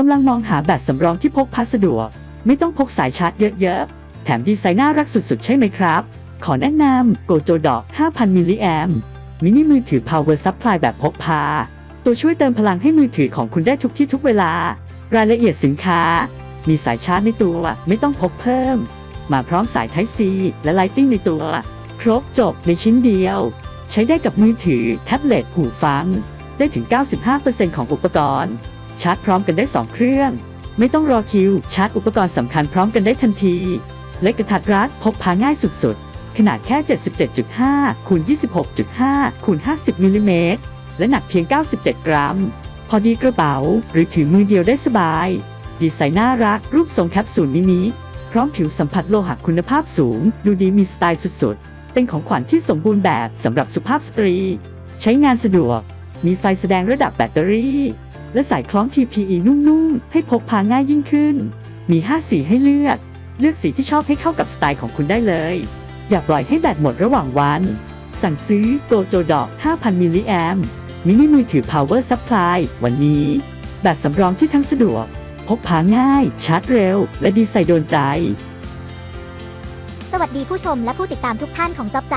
กำลังมองหาแบตสำรองที่พกพาสะดวก ไม่ต้องพกสายชาร์จเยอะๆ แถมดีไซน์น่ารักสุดๆ ใช่ไหมครับ ขอแนะนำโกโจดอก 5,000 มิลลิแอมมินิมือถือ Power Supply แบบพกพา ตัวช่วยเติมพลังให้มือถือของคุณได้ทุกที่ทุกเวลา รายละเอียดสินค้า มีสายชาร์จในตัวไม่ต้องพกเพิ่ม มาพร้อมสาย Type C และ Lighting ในตัว ครบจบในชิ้นเดียว ใช้ได้กับมือถือ แท็บเล็ตหูฟัง ได้ถึง 95%ของอุปกรณ์ ชาร์จพร้อมกันได้ 2 เครื่อง ไม่ต้องรอคิว ชาร์จอุปกรณ์สำคัญพร้อมกันได้ทันทีเล็กกระทัดรัดพกพาง่ายสุดๆ ขนาดแค่ 77.5คูณ26.5คูณ50มิลลิเมตรและหนักเพียง 97 กรัม พอดีกระเป๋าหรือถือมือเดียวได้สบาย ดีไซน์น่ารัก รูปทรงแคปซูลมินิพร้อมผิวสัมผัสโลหะคุณภาพสูง ดูดีมีสไตล์สุดๆ เป็นของขวัญที่สมบูรณ์แบบสำหรับสุภาพสตรี ใช้งานสะดวก มีไฟแสดงระดับแบตเตอรี่ และสายคล้อง TPE นุ่มๆ ให้พกพาง่ายยิ่งขึ้น มี 5 สีให้เลือก เลือกสีที่ชอบให้เข้ากับสไตล์ของคุณได้เลย อย่าปล่อยให้แบตหมดระหว่างวัน สั่งซื้อโกโจดอก 5,000 มิลลิแอมมินิมือถือ Power Supply วันนี้ แบตสำรองที่ทั้งสะดวก พกพาง่าย ชาร์จเร็ว และดีไซน์โดนใจ สวัสดีผู้ชมและผู้ติดตามทุกท่านของจอบใจ